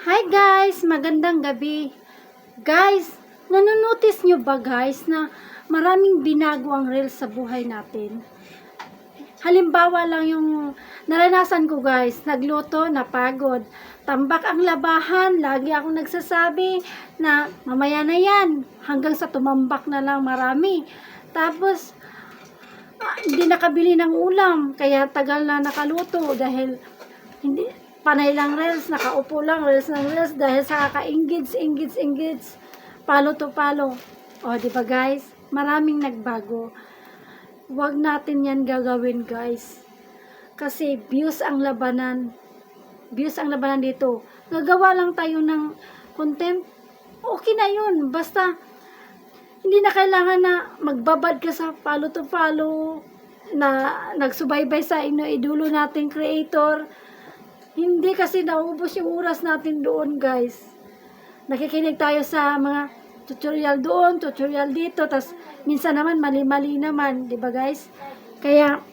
Hi guys, magandang gabi. Guys, nanonotice nyo ba guys na maraming binago ang reels sa buhay natin? Halimbawa lang yung naranasan ko guys, nagluto, napagod. Tambak ang labahan, lagi akong nagsasabi na mamaya na yan. Hanggang sa tumambak na lang marami. Tapos, ah, hindi nakabili ng ulam, kaya tagal na nakaluto dahil hindi panay lang reels, nakaupo lang reels ng reels dahil sa kaka-engage, engage, engage, palo to palo. O, di ba guys? Maraming nagbago. Huwag natin yan gagawin guys. Kasi views ang labanan. Views ang labanan dito. Gagawa lang tayo ng content. Okay na yun. Basta, hindi na kailangan na magbabad ka sa follow to follow na nagsubaybay sa ino idulo nating creator. Hindi kasi naubos yung oras natin doon, guys. Nakikinig tayo sa mga tutorial doon, tutorial dito, tas minsan naman mali-mali naman, di ba guys? Kaya,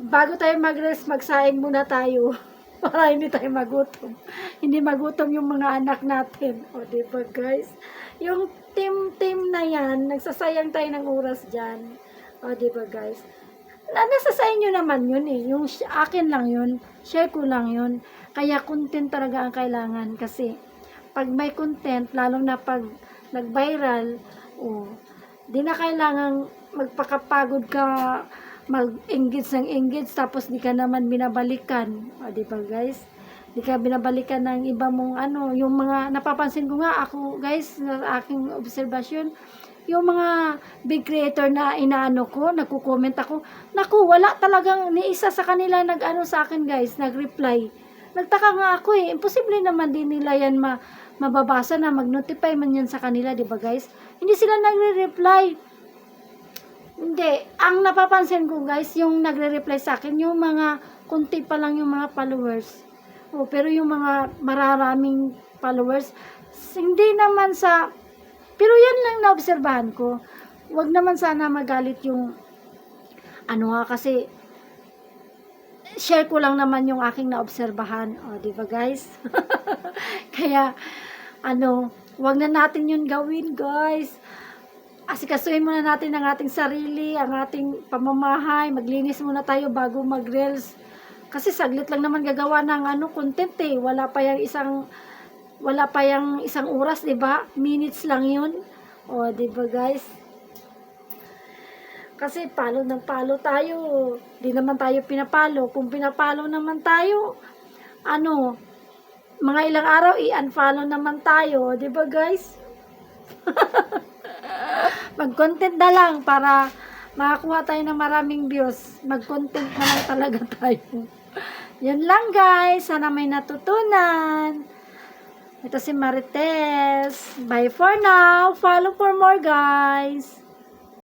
bago tayo mag-rest, magsaing muna tayo para hindi tayo magutom. Hindi magutom yung mga anak natin. O, di ba guys? Yung team-team na yan, nagsasayang tayo ng oras dyan. O, di ba guys? Na, nasa sa inyo naman yun eh. Yung akin lang yun. Share ko lang yun. Kaya content talaga ang kailangan. Kasi, pag may content, lalo na pag nag-viral, oh, di na kailangang magpakapagod ka mag-engage ng engage tapos di ka naman binabalikan. O, di ba guys? Di ka binabalikan ng iba mong ano, yung mga napapansin ko nga ako guys, sa aking observation, yung mga big creator na inaano ko, nagko-comment ako, naku, wala talagang ni isa sa kanila nag-ano sa akin guys, nag-reply. Nagtaka nga ako eh, imposible naman din nila yan ma mababasa na mag-notify man yan sa kanila, di ba guys? Hindi sila nagre-reply. Hindi. Ang napapansin ko guys, yung nagre-reply sa akin, yung mga kunti pa lang yung mga followers. Oh, pero yung mga mararaming followers, hindi naman sa... Pero yan lang naobserbahan ko. Huwag naman sana magalit yung... Ano nga kasi... Share ko lang naman yung aking naobserbahan. O, di ba guys? Kaya, ano, huwag na natin yun gawin guys asikasuhin muna natin ang ating sarili, ang ating pamamahay, maglinis muna tayo bago mag-reels. Kasi saglit lang naman gagawa ng ano content eh. Wala pa yung isang wala pa yung isang oras, 'di ba? Minutes lang 'yun. O, 'di ba, guys? Kasi palo ng palo tayo. Di naman tayo pinapalo. Kung pinapalo naman tayo, ano, mga ilang araw i-unfollow naman tayo, 'di ba, guys? mag-content na lang para makakuha tayo ng maraming views. Mag-content na lang talaga tayo. Yan lang guys. Sana may natutunan. Ito si Marites. Bye for now. Follow for more guys.